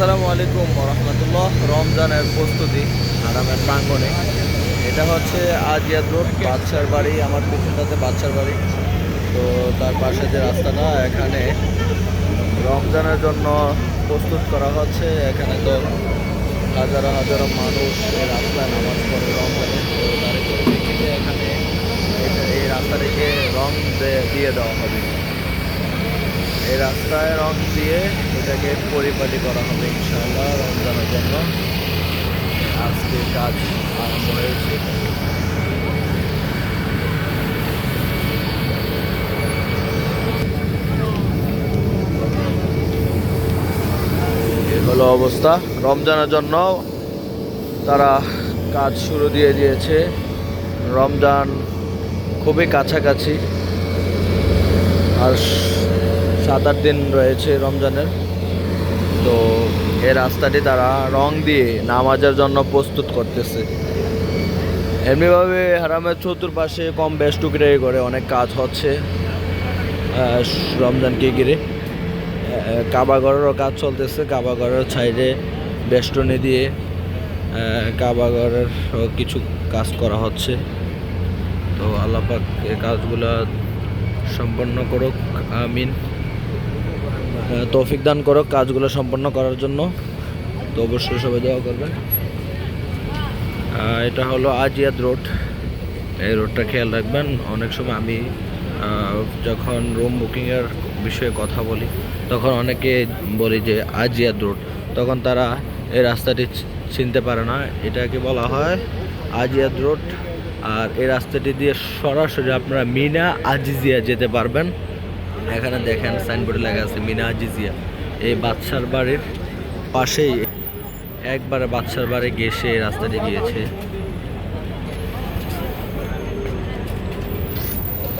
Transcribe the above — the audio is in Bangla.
আসসালামু আলাইকুম রহমতুল্লাহ রমজানের প্রস্তুতি আরামের প্রাঙ্গণে। এটা হচ্ছে আজিয়াদ রোড, বাদশার বাড়ি, আমার পিছনটাতে বাদশার বাড়ি। তো তার পাশে যে রাস্তাটা, এখানে রমজানের জন্য প্রস্তুত করা হচ্ছে। এখানে তো হাজারো হাজারো মানুষ এই রাস্তায় নামাজ পড়ে রমজানে। তো পরিপ্রেক্ষিতে এখানে এই রাস্তাটিকে রং দিয়ে দেওয়া হবে। এই রাস্তায় রং দিয়ে এটাকে পরিপাটি করা হবে ইনশাআল্লাহ রমজানের জন্য। আজকে কাজ আরম্ভ হয়েছে। হলো অবস্থা। রমজানের জন্য তারা কাজ শুরু দিয়ে দিয়েছে। রমজান খুবই কাছাকাছি। আর সাত আট দিন রয়েছে রমজানের। তো এই রাস্তাটি তারা রং দিয়ে নামাজের জন্য প্রস্তুত করতেছে। এমনিভাবে হারামের চতুর্পাশে কম বেশ টুকরে করে অনেক কাজ হচ্ছে রমজানকে ঘিরে আহ, কাবাগরেরও কাজ চলতেছে কাবাগরের সাইডে বেষ্টনী দিয়ে আহ, কাবাগরের কিছু কাজ করা হচ্ছে। তো আল্লাপাক এই কাজগুলা সম্পন্ন করুক আমিন। তৌফিক দান করুক কাজগুলো সম্পন্ন করার জন্য। তো অবশ্যই সবাই দেওয়া করবেন এটা হলো আজিয়াদ রোড। এই রোডটা খেয়াল রাখবেন, অনেক সময় আমি যখন রুম বুকিংয়ের বিষয়ে কথা বলি, তখন অনেকে বলি যে আজিয়াদ রোড। তখন তারা এই রাস্তাটি চিনতে পারে না। এটাকে বলা হয় আজিয়াদ রোড। আর এই রাস্তাটি দিয়ে সরাসরি আপনারা মিনা আজিজিয়া যেতে পারবেন। এখানে দেখেন সাইনবোর্ডে লেখা আছে, মিনা আজিজিয়া এই বাদশার বাড়ির পাশেই একবারে বাদশার বাড়ি গেছে রাস্তাটি গিয়েছে